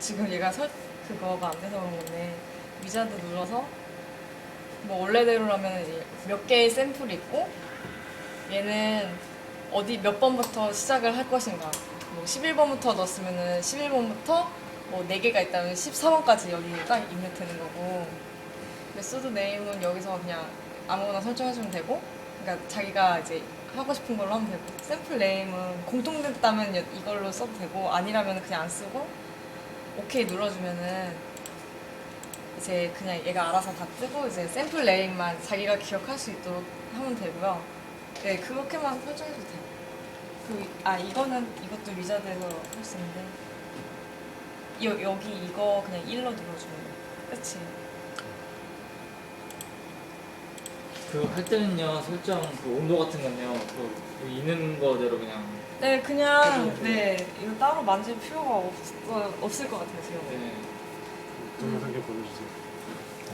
지금 얘가 설 그거가 안 돼서 그런 건데 위자드 눌러서 뭐 원래대로라면 몇 개의 샘플이 있고 얘는 어디 몇 번부터 시작을 할 것인가. 뭐 11번부터 넣었으면은 11번부터 뭐 4개가 있다면 14번까지 여기 딱 입력 되는 거고. 메소드 네임은 여기서 그냥 아무거나 설정해주면 되고 그러니까 자기가 이제 하고 싶은 걸로 하면 되고. 샘플 네임은 공통됐다면 여- 이걸로 써도 되고 아니라면 그냥 안 쓰고 오케이 눌러주면은 이제 그냥 얘가 알아서 다 뜨고 이제 샘플 네임만 자기가 기억할 수 있도록 하면 되고요. 네 그렇게만 설정해도 돼요. 그, 아 이거는 이것도 위자드에서 할 수 있는데 여, 여기 이거 그냥 1로 눌러주면 끝이 그 할 때는요 설정 그 온도 같은 건요 그 있는 거대로 그냥 네 그냥 네 이거 따로 만질 필요가 없, 없을 것 같아요 지금 네. 동영상 좀 보내주세요.